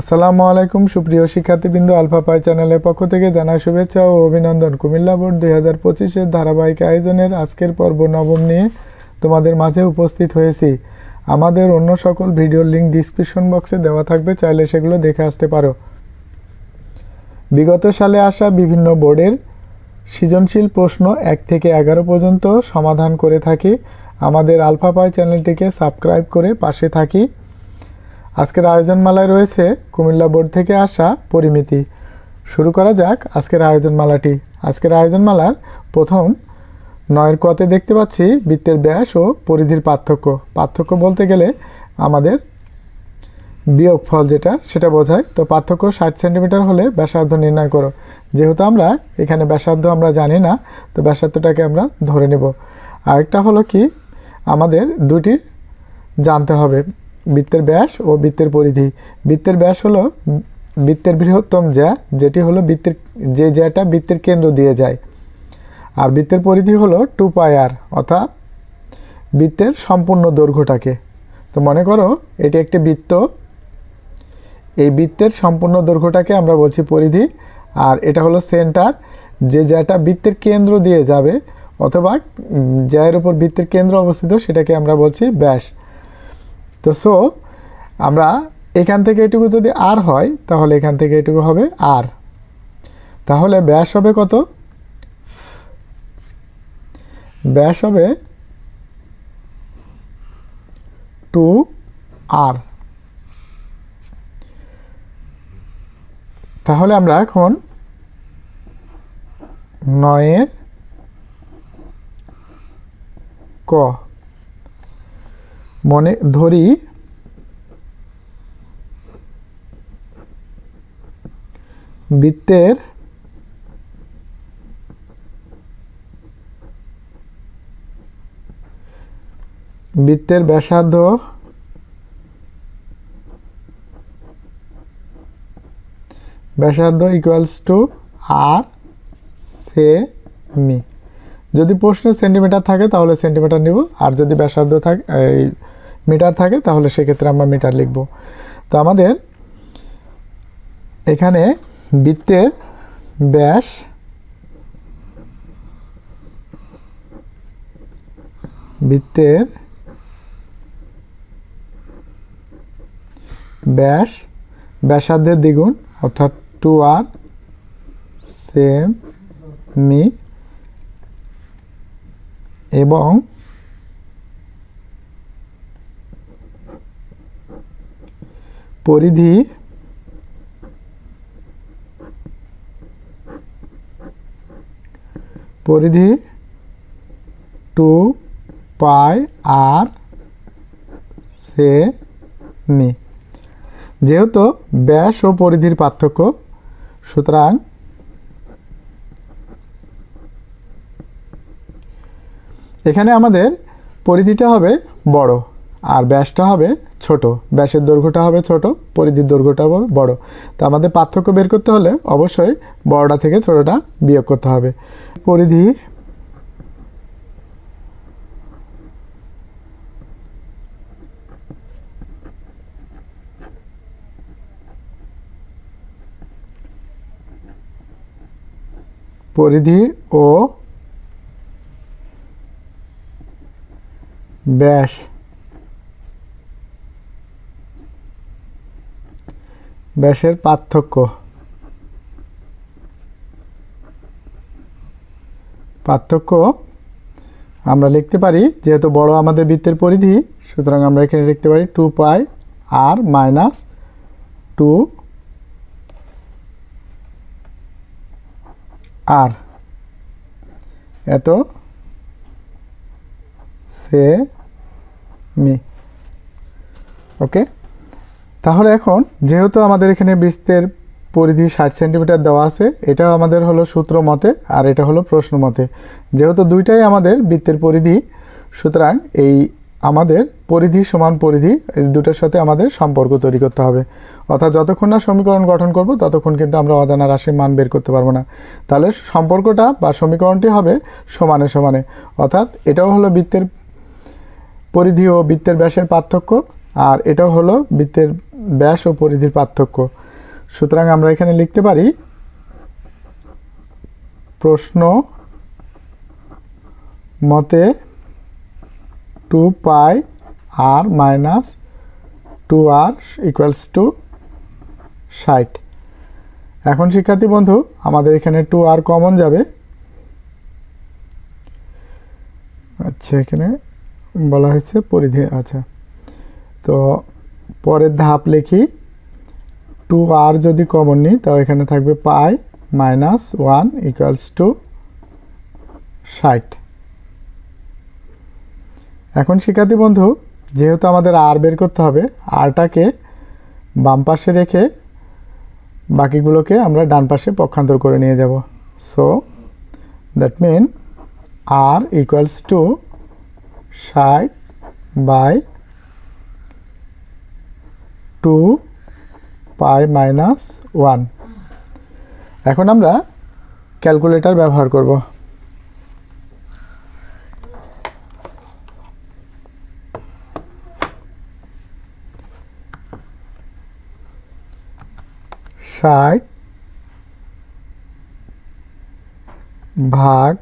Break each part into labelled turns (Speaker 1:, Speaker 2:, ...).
Speaker 1: আসসালামু আলাইকুম, সুপ্রিয় শিক্ষার্থীবৃন্দ, আলফা পাই চ্যানেলের পক্ষ থেকে জানা শুভেচ্ছা ও অভিনন্দন। কুমিল্লা বোর্ড দুই হাজার পঁচিশের ধারাবাহিক আয়োজনের আজকের পর্ব নবম নিয়ে তোমাদের মাঝে উপস্থিত হয়েছি। আমাদের অন্য সকল ভিডিওর লিঙ্ক ডিসক্রিপশন বক্সে দেওয়া থাকবে, চাইলে সেগুলো দেখে আসতে পারো। বিগত সালে আসা বিভিন্ন বোর্ডের সৃজনশীল প্রশ্ন এক থেকে এগারো পর্যন্ত সমাধান করে থাকি। আমাদের আলফা পাই চ্যানেলটিকে সাবস্ক্রাইব করে পাশে থাকি। আজকের আয়োজনমালায় রয়েছে কুমিল্লা বোর্ড থেকে আসা পরিমিতি। শুরু করা যাক আজকের আয়োজনমালাটি। আজকের আয়োজনমালার প্রথম নয়ের কতে দেখতে পাচ্ছি বৃত্তের ব্যাস ও পরিধির পার্থক্য। পার্থক্য বলতে গেলে আমাদের বিয়োগ ফল যেটা, সেটা বোঝায়। তো পার্থক্য ষাট সেন্টিমিটার হলে ব্যাসার্ধ নির্ণয় করো। যেহেতু আমরা এখানে ব্যাসার্ধ আমরা জানি না, তো ব্যাসার্ধটাকে আমরা ধরে নেব। আরেকটা হলো কি, আমাদের দুটি জানতে হবে। বৃত্তের ব্যাস ও বৃত্তের পরিধি। বৃত্তের ব্যাস হলো বৃত্তের বৃহত্তম জ্যা, যেটি হলো বৃত্তের, যে জ্যাটা বৃত্তের কেন্দ্র দিয়ে যায়। আর বৃত্তের পরিধি হলো টু পাই আর, অর্থাৎ বৃত্তের সম্পূর্ণ দৈর্ঘ্যটাকে। তো মনে করো, এটি একটি বৃত্ত। এই বৃত্তের সম্পূর্ণ দৈর্ঘ্যটাকে আমরা বলছি পরিধি। আর এটা হলো সেন্টার, যে জ্যাটা বৃত্তের কেন্দ্র দিয়ে যাবে, অথবা জ্যায়ের উপর বৃত্তের কেন্দ্র অবস্থিত, সেটাকে আমরা বলছি ব্যাস। তো সো আমরা এখান থেকে এটুকু যদি আর হয়, তাহলে এখান থেকে এটুকু হবে আর তাহলে ব্যাস হবে কত? ব্যাস হবে টু আর তাহলে আমরা এখন নয়ের ক মনে ধরি। বৃত্তের বৃত্তের ব্যাসার্ধ ব্যাসার্ধ ইকুয়ালস টু আর সেমি যদি প্রশ্নে সেন্টিমিটার থাকে, তাহলে সেন্টিমিটার নিব। আর যদি ব্যাসার্ধ থাকে, এই মিটার থাকে, তাহলে সেক্ষেত্রে আমরা মিটার লিখব। তো আমাদের এখানে বৃত্তের ব্যাস বৃত্তের ব্যাস ব্যাসার্ধের দ্বিগুণ, অর্থাৎ টু আর সেম মি এবং পরিধি পরিধি টু পাই আর সে মি যেহেতু ব্যাস ও পরিধির পার্থক্য, সুতরাং এখানে আমাদের পরিধিটা হবে বড় আর ব্যাসটা হবে ছোট, ব্যাসের দৈর্ঘ্যটা হবে ছোট, পরিধির দৈর্ঘ্যটা হবে বড়। তো আমাদের পার্থক্য বের করতে হলে অবশ্যই বড়টা থেকে ছোটটা বিয়োগ করতে হবে। পরিধি পরিধি ও ব্যাস ব্যাসের পার্থক্য। পার্থক্য আমরা লিখতে পারি, যেহেতু বড় আমাদের বৃত্তের পরিধি, সুতরাং আমরা এখানে লিখতে পারি two pi r minus two r. এত সে মি। ওকে? তাহলে এখন যেহেতু আমাদের এখানে বৃত্তের পরিধি ষাট সেন্টিমিটার দেওয়া আছে, এটাও আমাদের হলো সূত্র মতে আর এটা হলো প্রশ্ন মতে। যেহেতু দুইটাই আমাদের বৃত্তের পরিধি, সুতরাং এই আমাদের পরিধি সমান পরিধি, এই দুটোর সাথে আমাদের সম্পর্ক তৈরি করতে হবে। অর্থাৎ যতক্ষণ না সমীকরণ গঠন করব, ততক্ষণ কিন্তু আমরা অজানা রাশির মান বের করতে পারব না। তাহলে সম্পর্কটা বা সমীকরণটি হবে সমানে সমানে। অর্থাৎ এটাও হলো বৃত্তের পরিধি ও বৃত্তের ব্যাসের পার্থক্য, আর এটাও হলো বৃত্তের ব্যাস ও পরিধির পার্থক্য। সুতরাং আমরা এখানে লিখতে পারি, প্রশ্ন মতে two pi r minus two r equals to ষাট। এখন শিক্ষার্থী বন্ধু, আমাদের এখানে টু আর কমন যাবে। আচ্ছা এখানে বলা হয়েছে পরিধি আচ্ছা। তো পরের ধাপ লিখি। টু আর যদি কমন নিই, তাও এখানে থাকবে pi minus one equals to ষাট। এখন শিক্ষার্থী বন্ধু, যেহেতু আমাদের আর বের করতে হবে আরটাকে বাম পাশে রেখে বাকিগুলোকে আমরা ডান পাশে পক্ষান্তর করে নিয়ে যাব। So that mean r equals to ষাট by two pi minus one. এখন আমরা ক্যালকুলেটর ব্যবহার করব। ষাট ভাগ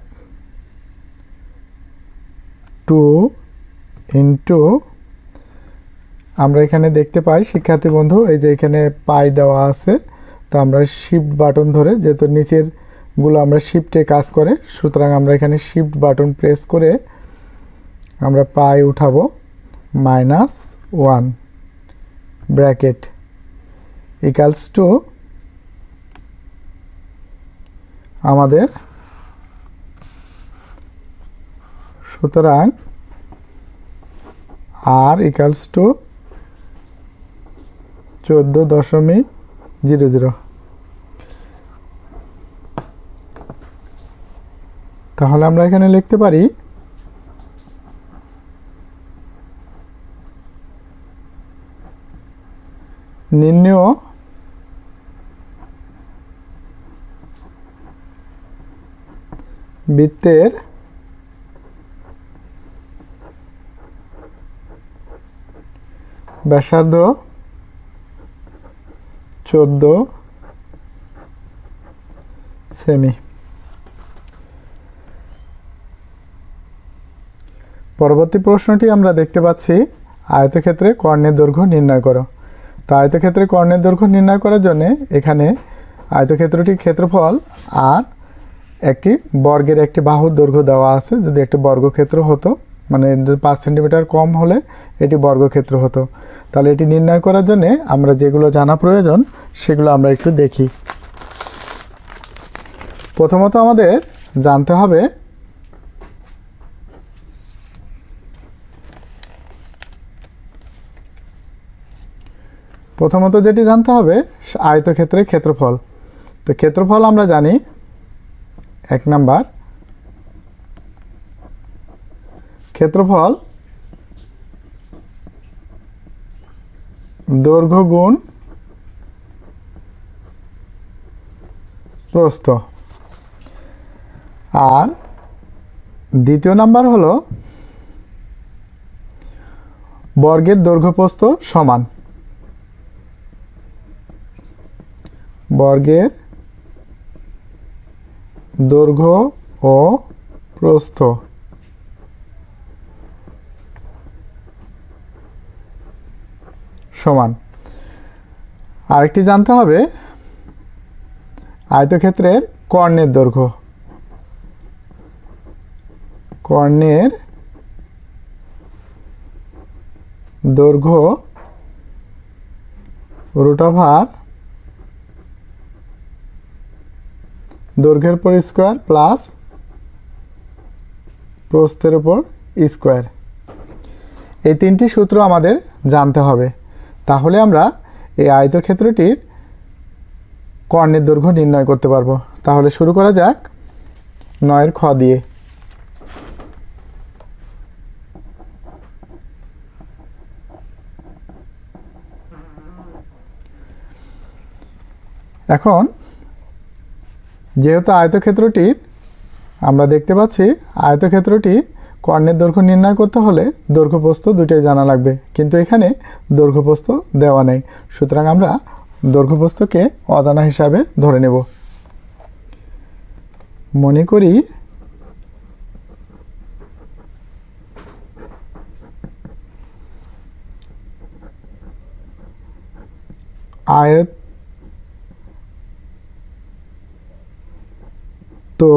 Speaker 1: টু ইন্টু আমরা এখানে দেখতে পাই, শিক্ষার্থী বন্ধু, এই যে এখানে পাই দেওয়া আছে। তো আমরা শিফট বাটন ধরে, যেহেতু নিচেরগুলো আমরা শিফটে কাজ করে, সুতরাং আমরা এখানে শিফট বাটন প্রেস করে আমরা পাই উঠাবো minus one bracket equals to আমাদের। সুতরাং আর ইকালস টু চোদ্দ দশমিক জিরো জিরো। তাহলে আমরা এখানে লিখতে পারি নির্ণেয় বৃত্তের ব্যাসার্ধ চোদ্দ, সেমি। পরবর্তী প্রশ্নটি আমরা দেখতে পাচ্ছি, আয়তক্ষেত্রে কর্ণের দৈর্ঘ্য নির্ণয় করো। তো আয়তক্ষেত্রে কর্ণের দৈর্ঘ্য নির্ণয় করার জন্য এখানে আয়তক্ষেত্রটির ক্ষেত্রফল আর একটি বর্গের একটি বাহুর দৈর্ঘ্য দেওয়া আছে। যদি একটি বর্গক্ষেত্র হতো মানে পাঁচ সেন্টিমিটার কম হলে এটি বর্গক্ষেত্র হতো। তাহলে এটি নির্ণয় করার জন্যে আমরা যেগুলো জানা প্রয়োজন, সেগুলো আমরা একটু দেখি। প্রথমত আমাদের জানতে হবে প্রথমত যেটি জানতে হবে, আয়তক্ষেত্রের ক্ষেত্রফল। তো ক্ষেত্রফল আমরা জানি, এক নাম্বার ক্ষেত্রফল দৈর্ঘ্য গুণ প্রস্থ। আর দ্বিতীয় নাম্বার হলো বর্গের দৈর্ঘ্য প্রস্থ সমান। বর্গের দৈর্ঘ্য ও প্রস্থ। সমান। আরেকটি জানতে হবে, আয়তক্ষেত্রের কর্ণের দৈর্ঘ্য। কর্ণের দৈর্ঘ্য রুট ওভার দৈর্ঘ্যের উপর স্কোয়ার প্লাস প্রস্থের উপর স্কোয়ার এই তিনটি সূত্র আমাদের জানতে হবে। তাহলে আমরা এই আয়তক্ষেত্রটির কর্ণের দৈর্ঘ্য নির্ণয় করতে পারব। তাহলে শুরু করা যাক নয়ের খ দিয়ে। এখন যেহেতু আয়তক্ষেত্রটির আমরা দেখতে পাচ্ছি, আয়তক্ষেত্রটি কর্ণের দৈর্ঘ্য নির্ণয় করতে হলে দৈর্ঘ্য প্রস্থ দুটোই জানা লাগবে। কিন্তু এখানে দৈর্ঘ্য প্রস্থ দেওয়া নেই। সুতরাং আমরা দৈর্ঘ্য প্রস্থকে অজানা হিসাবে ধরে নেব। মনে করি আয়ত তো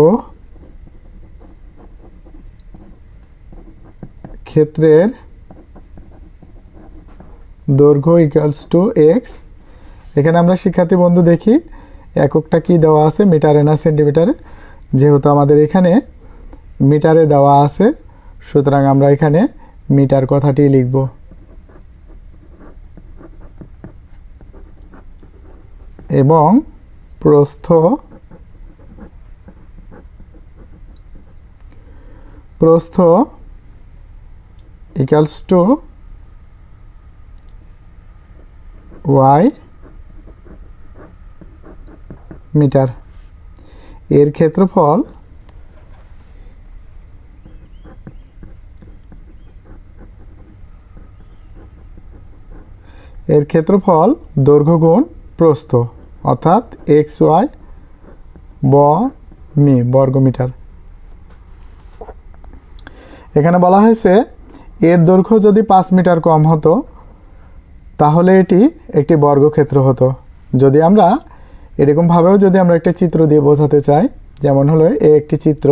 Speaker 1: ক্ষেত্রের দৈর্ঘ্য ইকুয়ালস টু এক্স এখানে আমরা শিক্ষার্থী বন্ধু দেখি, এককটা কি দেওয়া আছে? মিটারে না সেন্টিমিটারে যেহেতু আমাদের এখানে মিটারে দেওয়া আছে, সুতরাং আমরা এখানে মিটার কথাটি লিখব। এবং প্রস্থ প্রস্থ ইকালস টু ওয়াই মিটার এর ক্ষেত্রফল এর ক্ষেত্রফল দৈর্ঘ্য গুণ প্রস্থ, অর্থাৎ এক্স ওয়াই ব মি বর্গমিটার। এখানে বলা হয়েছে এর দৈর্ঘ্য যদি পাঁচ মিটার কম হতো, তাহলে এটি একটি বর্গক্ষেত্র হতো। যদি আমরা এরকমভাবেও যদি আমরা একটা চিত্র দিয়ে বোঝাতে চাই, যেমন হলো এ একটি চিত্র,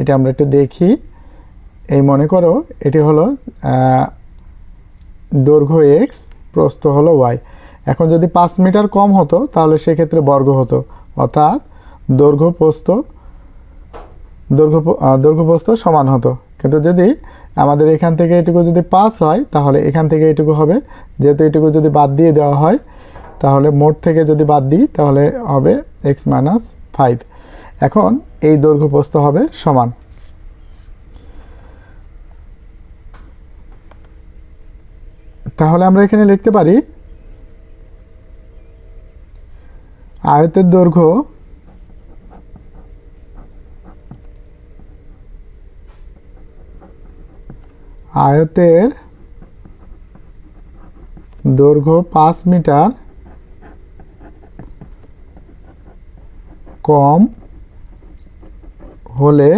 Speaker 1: এটা আমরা একটু দেখি। এই মনে করো এটি হলো দৈর্ঘ্য এক্স প্রস্থ হলো ওয়াই এখন যদি পাঁচ মিটার কম হতো, তাহলে সেক্ষেত্রে বর্গ হতো। অর্থাৎ দৈর্ঘ্য প্রস্থ, দৈর্ঘ্য দৈর্ঘ্য প্রস্থ সমান হতো। কিন্তু যদি আমাদের এখান থেকে এটুকু যদি পাঁচ হয়, তাহলে এখান থেকে এটুকু হবে। যেহেতু এটুকু যদি বাদ দিয়ে দেওয়া হয়, তাহলে মোট থেকে যদি বাদ দিই, তাহলে হবে এক্স মাইনাস ফাইভ এখন এই দৈর্ঘ্য প্রস্থ হবে সমান। তাহলে আমরা এখানে লিখতে পারি, আয়তের দৈর্ঘ্য আয়তের দৈর্ঘ্য পাঁচ মিটার কম হলে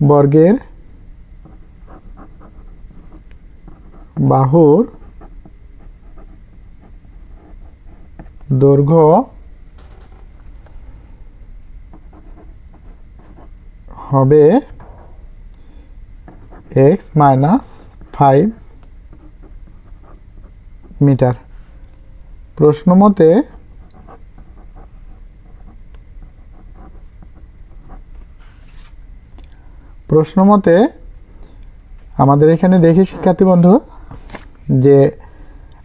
Speaker 1: বর্গের বাহুর দৈর্ঘ্য হবে এক্স মাইনাস ফাইভ মিটার প্রশ্ন মতে প্রশ্ন মতে আমাদের এখানে দেখি শিক্ষার্থী বন্ধু, যে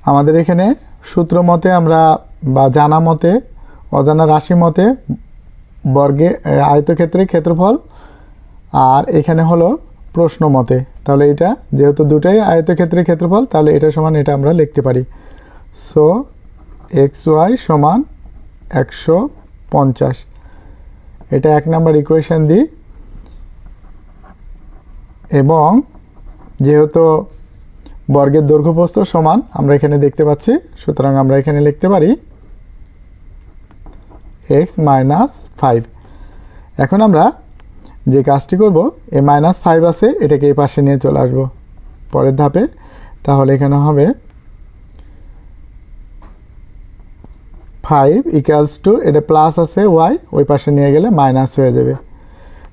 Speaker 1: আমাদের এখানে সূত্র মতে আমরা বা জানা মতে, অজানা রাশি মতে বর্গে আয়তক্ষেত্রে ক্ষেত্রফল আর এখানে হলো প্রশ্ন মতে। তাহলে এটা যেহেতু দুটাই আয়তক্ষেত্রের ক্ষেত্রফল, তাহলে এটা সমান এটা আমরা লিখতে পারি। সো এক্স ওয়াই সমান একশো পঞ্চাশ। এটা এক নাম্বার ইকুয়েশন দিই এবং যেহেতু বর্গের দৈর্ঘ্যপ্রস্থ সমান, আমরা এখানে দেখতে পাচ্ছি, সুতরাং আমরা এখানে লিখতে পারি এক্স মাইনাস ফাইভ এখন আমরা যে কাজটি করব, এ মাইনাস ফাইভ আছে, এটাকে এই পাশে নিয়ে চলে আসব। পরের ধাপে, তাহলে এখানে হবে ফাইভ ইকুয়ালস টু এটা প্লাস আছে ওয়াই ওই পাশে নিয়ে গেলে মাইনাস হয়ে যাবে।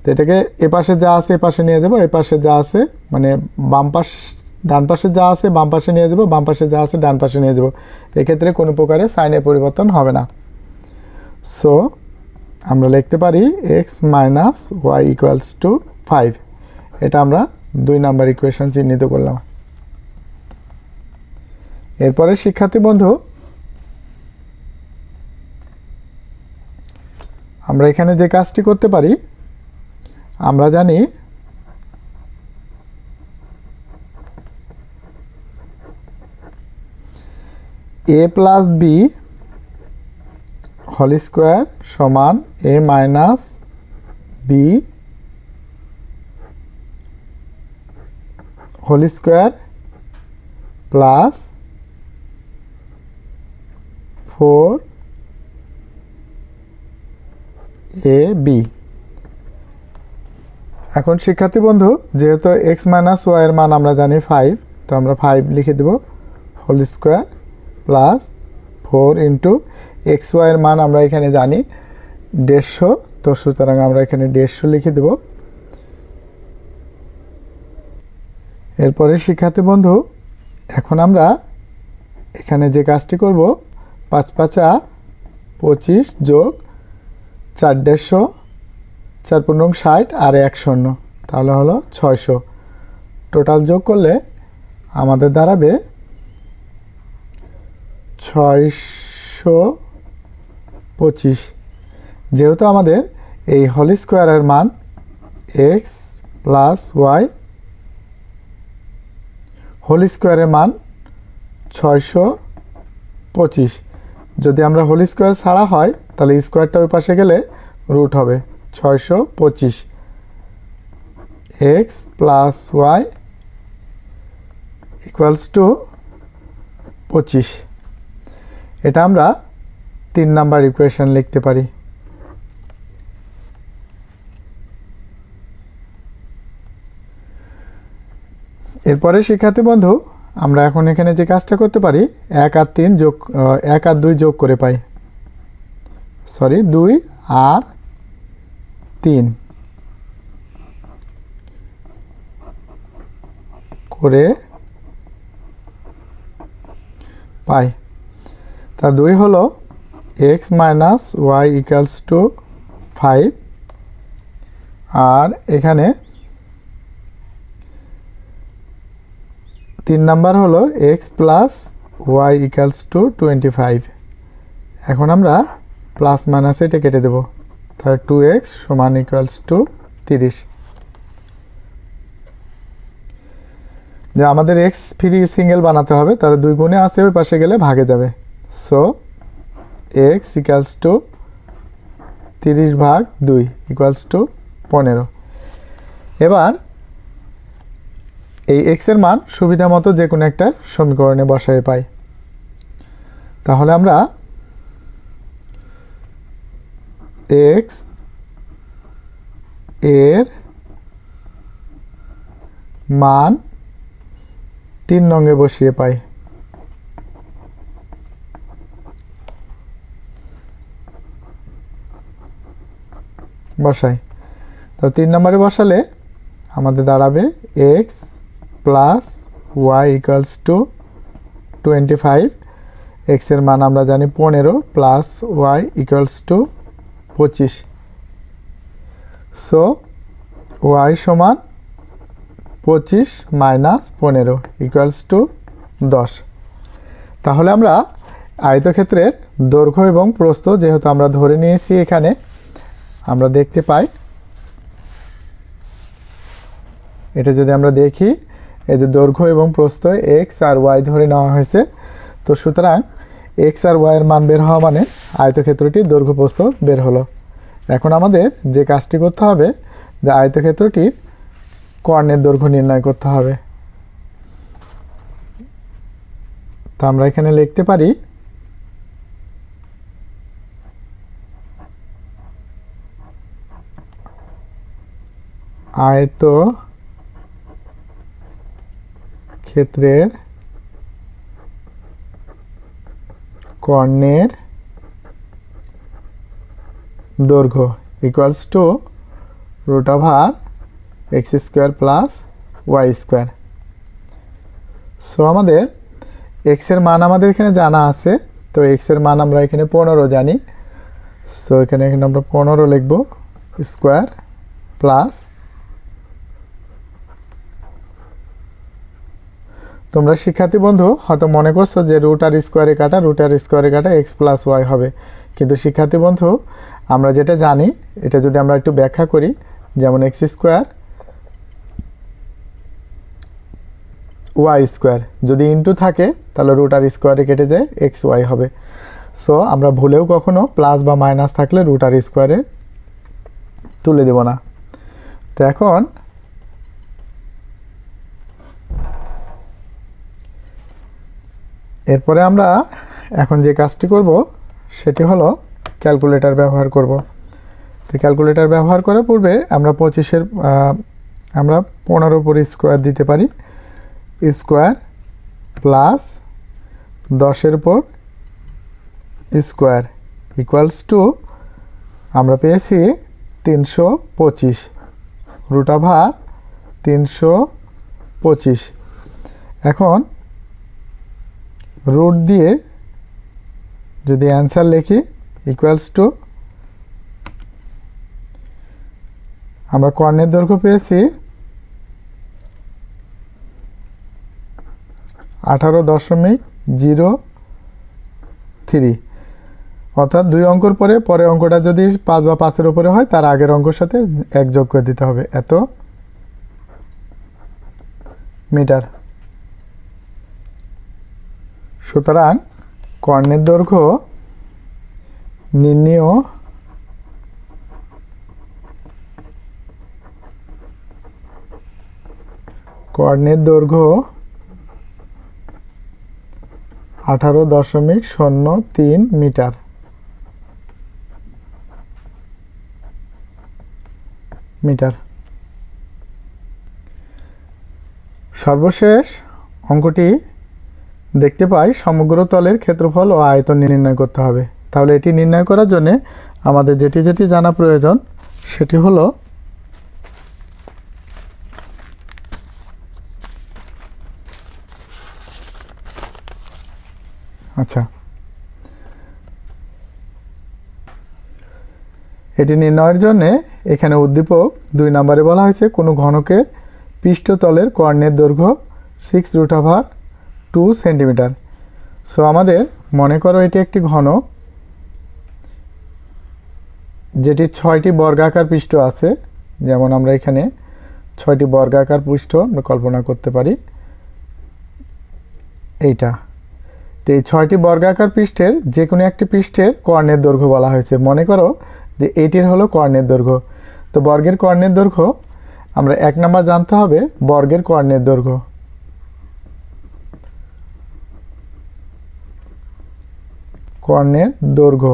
Speaker 1: তো এটাকে এ পাশে যা আছে, এ পাশে নিয়ে যাব, এ পাশে যা আছে মানে বাম পাশ, ডান পাশে যা আছে, বাম পাশে নিয়ে যাব, বাম পাশে যা আছে, ডান পাশে নিয়ে যাব। এক্ষেত্রে কোনো প্রকারে সাইনের পরিবর্তন হবে না। সো আমরা লিখতে পারি x minus y equals to five এটা আমরা দুই নাম্বার ইকুয়েশন চিহ্নিত করলাম। এরপরে শিক্ষার্থী বন্ধু, আমরা এখানে যে কাজটি করতে পারি, আমরা জানি a plus b whole square সমান a minus b whole square plus four a b এখন শিক্ষার্থী বন্ধু, যেহেতু এক্স মাইনাস ওয়াইয়ের মান আমরা জানি ফাইভ তো আমরা ফাইভ লিখে দেব। Whole square plus four into x ওয়াইয়ের মান আমরা এখানে জানি দেড়শো তো সুতরাং আমরা এখানে দেড়শো লিখে দেব। এরপরে শিক্ষার্থী বন্ধু, এখন আমরা এখানে যে কাজটি করব, পাঁচ পাঁচা পঁচিশ যোগ চার দেড়শো, চার পনেরো ষাট আর এক শূন্য, তাহলে হলো ছয়শো। টোটাল যোগ করলে আমাদের দাঁড়াবে ছয়শো পঁচিশ। যেহেতু আমাদের এই হোল স্কোয়ারের মান এক্স প্লাস ওয়াই হোল স্কোয়ারের মান ছয়শো পঁচিশ। যদি আমরা হোল স্কোয়ার ছাড়া হয়, তাহলে স্কোয়ারটা ওই পাশে গেলে রুট হবে ছয়শো পঁচিশ। X plus y equals to পঁচিশ। এটা আমরা তিন নাম্বার ইকুয়েশন লিখতে পারি। এরপরে শিক্ষার্থী বন্ধু, আমরা এখন এখানে যে কাজটা করতে পারি, এক আর তিন যোগ এক আর দুই যোগ করে পাই। সরি দুই আর তিন করে পাই। তা দুই হলো x minus y equals to five আর এখানে তিন নাম্বার হলো x plus y equals to twenty five এখন আমরা প্লাস মাইনাস এটা কেটে দেবো। তাহলে টু এক্স সমান ইকুয়ালস টু তিরিশ। যে আমাদের এক্স ফ্রি সিঙ্গেল বানাতে হবে, তাহলে দুই গুণে আসে ওই পাশে গেলে ভাগে যাবে। সো এক্স ইকুয়ালস টু তিরিশ ভাগ দুই ইকুয়ালস টু পনেরো। এবার এই এক্সের মান সুবিধা মতো যে কোনো একটা সমীকরণে বসায় পাই। তাহলে আমরা এক্সের মান তিন নঙ্গে বসিয়ে পাই। বসাই তো তিন নম্বরে বসালে আমাদের দাঁড়াবে x plus y equals to twenty five এক্সের মান আমরা জানি পনেরো প্লাস ওয়াই ইকুয়ালস টু পঁচিশ। সো ওয়াই সমান পঁচিশ মাইনাস পনেরো ইকুয়ালস টু দশ। তাহলে আমরা আয়তক্ষেত্রের দৈর্ঘ্য এবং প্রস্থ যেহেতু আমরা ধরে নিয়েছি এখানে আমরা দেখতে পাই। এটা যদি আমরা দেখি যে দৈর্ঘ্য এবং প্রস্থ এক্স আর ওয়াই ধরে নেওয়া হয়েছে, তো সুতরাং এক্স আর ওয়াইয়ের মান বের হওয়া মানে আয়তক্ষেত্রটি দৈর্ঘ্য প্রস্থ বের হলো। এখন আমাদের যে কাজটি করতে হবে, যে আয়তক্ষেত্রটির কর্ণের দৈর্ঘ্য নির্ণয় করতে হবে। তো আমরা এখানে লিখতে পারি আয়ত ক্ষেত্রের কর্ণের দৈর্ঘ্য equals to root over x square plus y square so আমাদের এক্সের মান আমাদের এখানে জানা আছে, তো এক্সের মান আমরা এখানে পনেরো জানি। সো এখানে এখানে আমরা পনেরো লিখব স্কোয়ার প্লাস তোমরা শিক্ষার্থী বন্ধু, হয়তো মনে করছ যে রুট আর স্কোয়ারে কাটা রুট আর স্কোয়ারে কাটা এক্স প্লাস ওয়াই হবে। কিন্তু শিক্ষার্থী বন্ধু, আমরা যেটা জানি, এটা যদি আমরা একটু ব্যাখ্যা করি, যেমন এক্স স্কোয়ার ওয়াই স্কোয়ার যদি ইনটু থাকে, তাহলে রুট আর স্কোয়ারে কেটে যায় এক্স ওয়াই হবে। সো আমরা ভুলেও কখনো প্লাস বা মাইনাস থাকলে রুট আর স্কোয়ারে তুলে দেব না। তো এখন এরপরে আমরা এখন যে কাজটি করব, সেটি হলো ক্যালকুলেটর ব্যবহার করব। তো ক্যালকুলেটর ব্যবহার করার পূর্বে আমরা পঁচিশের আমরা পনেরো উপর স্কোয়ার দিতে পারি। স্কোয়ার প্লাস দশের উপর স্কোয়ার ইকুয়ালস টু আমরা পেয়েছি তিনশো পঁচিশ। রুটা ভার তিনশো পঁচিশ। এখন রুট দিয়ে যদি অ্যান্সার লিখি ইকুয়ালস টু আমরা কর্ণের দৈর্ঘ্য পেয়েছি আঠারো দশমিক জিরো থ্রি। অর্থাৎ দুই অঙ্কর পরে পরের অঙ্কটা যদি পাঁচ বা পাঁচের উপরে হয়, তার আগের অঙ্কর সাথে এক যোগ করে দিতে হবে। এত মিটার। সুতরাং কর্ণের দৈর্ঘ্য নির্ণীয় কর্ণের দৈর্ঘ্য আঠারো দশমিক শূন্য তিন মিটার। মিটার। সর্বশেষ অঙ্কটি দেখতে পাই সমগ্র তলের ক্ষেত্রফল ও আয়তন নির্ণয় করতে হবে। তাহলে এটি নির্ণয় করার জন্য আমাদের যেটি যেটি জানা প্রয়োজন, সেটি হলো আচ্ছা। এটি নির্ণয়ের জন্য এখানে উদ্দীপক দুই নম্বরে বলা হয়েছে, কোনো ঘনকের পৃষ্ঠতলের কর্ণের দৈর্ঘ্য six root two centimetre. So আমাদের মনে করো এটি একটি ঘন, যেটি ছয়টি বর্গাকার পৃষ্ঠ আছে। যেমন আমরা এখানে ছয়টি বর্গাকার পৃষ্ঠ আমরা কল্পনা করতে পারি। এইটা। তো এই ছয়টি বর্গাকার পৃষ্ঠের যে কোনো একটি পৃষ্ঠের কর্ণের দৈর্ঘ্য বলা হয়েছে। মনে করো যে এটির হলো কর্ণের দৈর্ঘ্য। তো বর্গের কর্ণের দৈর্ঘ্য, আমরা এক নাম্বার জানতে হবে বর্গের কর্ণের দৈর্ঘ্য। কর্ণের দৈর্ঘ্য।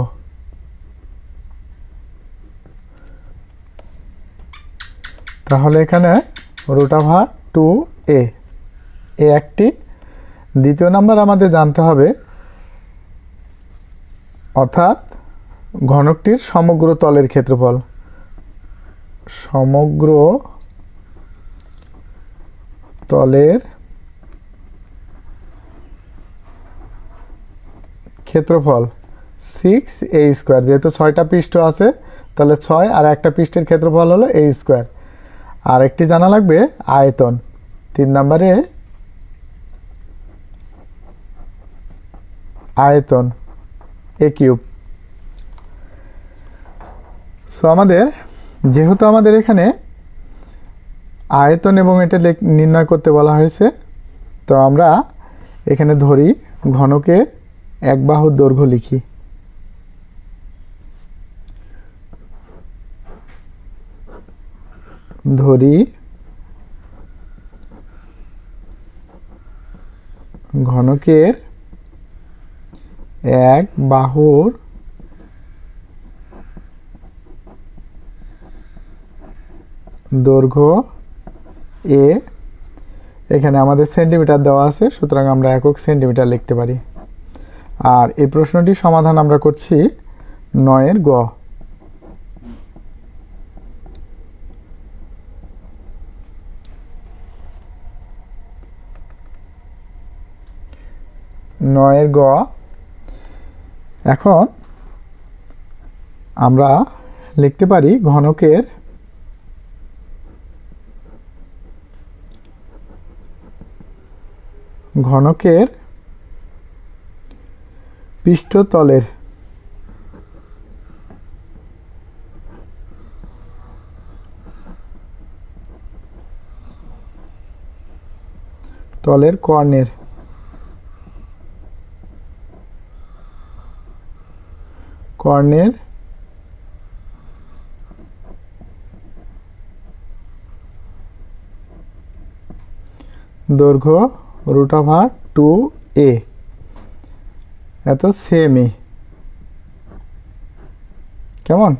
Speaker 1: তাহলে এখানে রুটাভার টু এ এ একটি। দ্বিতীয় নাম্বার আমাদের জানতে হবে, অর্থাৎ ঘনকটির সমগ্র তলের ক্ষেত্রফল। সমগ্র তলের ক্ষেত্রফল সিক্স এ স্কোয়ার যেহেতু ছয়টা পৃষ্ঠ আছে, তাহলে ছয় আর একটা পৃষ্ঠের ক্ষেত্রফল হলো এ স্কোয়ার আর একটি জানা লাগবে, আয়তন। তিন নম্বরে, আয়তন এ কিউব সো আমাদের, যেহেতু আমাদের এখানে আয়তন এবং এটা নির্ণয় করতে বলা হয়েছে, তো আমরা এখানে ধরি ঘনকের এক বাহুর দৈর্ঘ্য লিখি। ধরি। ঘনকের এক বাহুর দৈর্ঘ্য এ। এখানে আমাদের সেন্টিমিটার দেওয়া আছে, সুতরাং আমরা একক সেন্টিমিটার লিখতে পারি। আর এই প্রশ্নটির সমাধান আমরা করছি নয়ের গ। নয়ের গ। এখন আমরা লিখতে পারি ঘনকের ঘনকের পৃষ্ঠতলের। তলের কর্ণের। কর্ণের। দৈর্ঘ্য রুট ওভার টু এ। এত সেমই কেমন?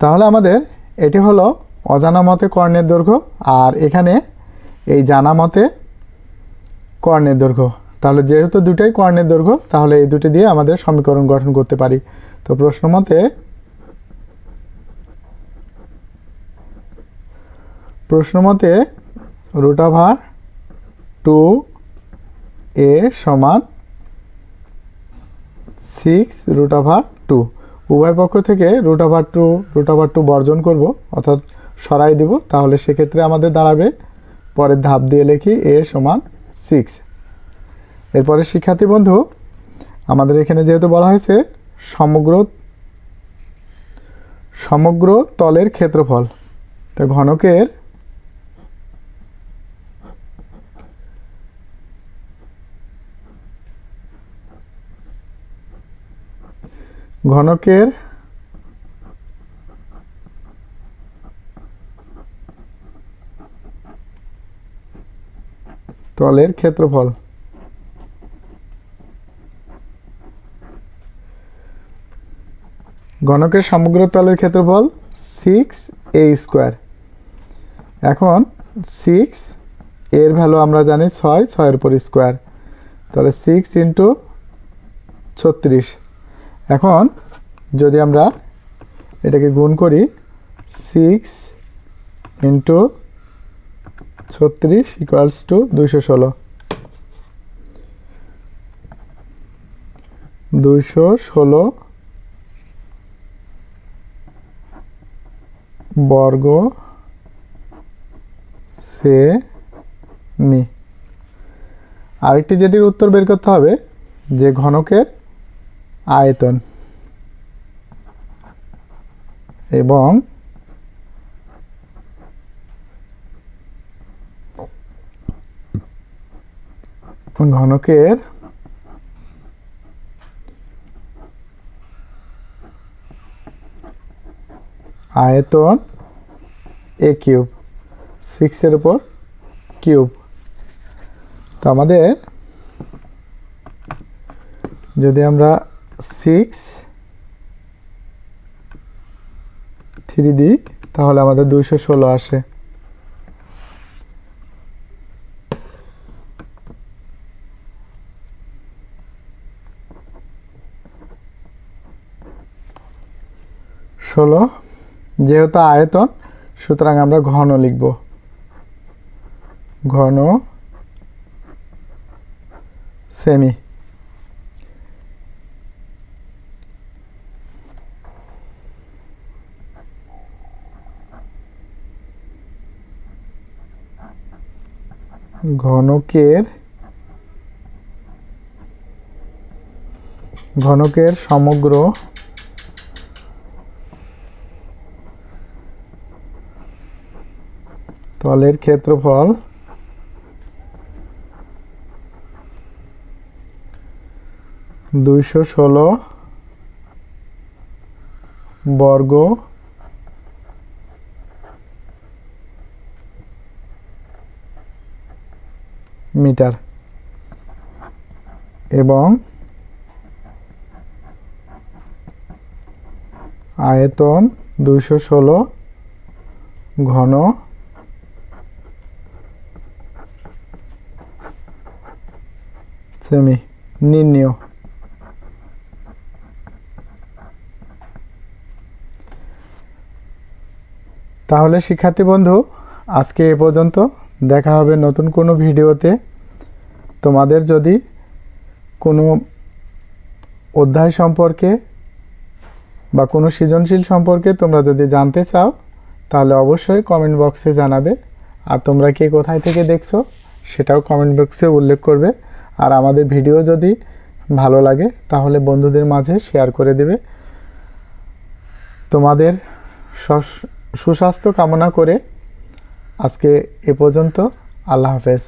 Speaker 1: তাহলে আমাদের এটি হলো অজানা মতে কর্ণের দৈর্ঘ্য, আর এখানে এই জানা মতে কর্ণের দৈর্ঘ্য। তাহলে যেহেতু দুটাই কর্ণের দৈর্ঘ্য, তাহলে এই দুটি দিয়ে আমাদের সমীকরণ গঠন করতে পারি। তো প্রশ্ন মতে প্রশ্ন মতে রুট ওভার টু এ সমান সিক্স রুট ওভার টু উভয় পক্ষ থেকে root over two root over two বর্জন করব, অর্থাৎ সরাই দেব, তাহলে সেক্ষেত্রে আমাদের দাঁড়াবে, পরের ধাপ দিয়ে লিখি এ সমান সিক্স এরপরে শিক্ষার্থী বন্ধু, আমাদের এখানে যেহেতু বলা হয়েছে সমগ্র সমগ্র তলের ক্ষেত্রফল, তো ঘনকের ঘনকের তলের ক্ষেত্রফল। ঘনকের সমগ্র তলের ক্ষেত্রফল সিক্স এ স্কোয়ার এখন সিক্স এর ভ্যালু আমরা জানি ছয়, ছয়ের উপর স্কোয়ার তাহলে সিক্স ইন্টু ছত্রিশ। এখন যদি আমরা এটাকে গুণ করি সিক্স ইন্টু ছত্রিশ ইকুয়ালস টু দুইশো ষোলো। দুইশো ষোলো বর্গ সে মি। আরেকটি যেটির উত্তর বের করতে হবে, যে ঘনকের আয়তন। এবং ঘনকের আয়তন এ কিউব সিক্সের উপর কিউব। তো আমাদের যদি আমরা সিক্স, থ্রি দিই তাহলে আমাদের দুইশো ষোলো আসে। ষোলো, যেহেতু আয়তন, সুতরাং আমরা ঘন লিখব। ঘন, সেমি। ঘনকের ঘনকের সমগ্র তলের ক্ষেত্রফল দুইশো ষোলো বর্গ মিটার। এবং আয়তন দুইশো ষোলো ঘন সেমি নির্ণীয়। তাহলে শিক্ষার্থী বন্ধু আজকে এ পর্যন্ত। দেখা হবে নতুন কোনো ভিডিওতে। তোমাদের যদি কোনো অধ্যায় সম্পর্কে বা কোনো সৃজনশীল সম্পর্কে তোমরা যদি জানতে চাও, তাহলে অবশ্যই কমেন্ট বক্সে জানাবে। আর তোমরা কে কোথায় থেকে দেখছ, সেটাও কমেন্ট বক্সে উল্লেখ করবে। আর আমাদের ভিডিও যদি ভালো লাগে, তাহলে বন্ধুদের মাঝে শেয়ার করে দেবে। তোমাদের সুস্বাস্থ্য কামনা করে আজকে এ পর্যন্ত আল্লাহ হাফেজ।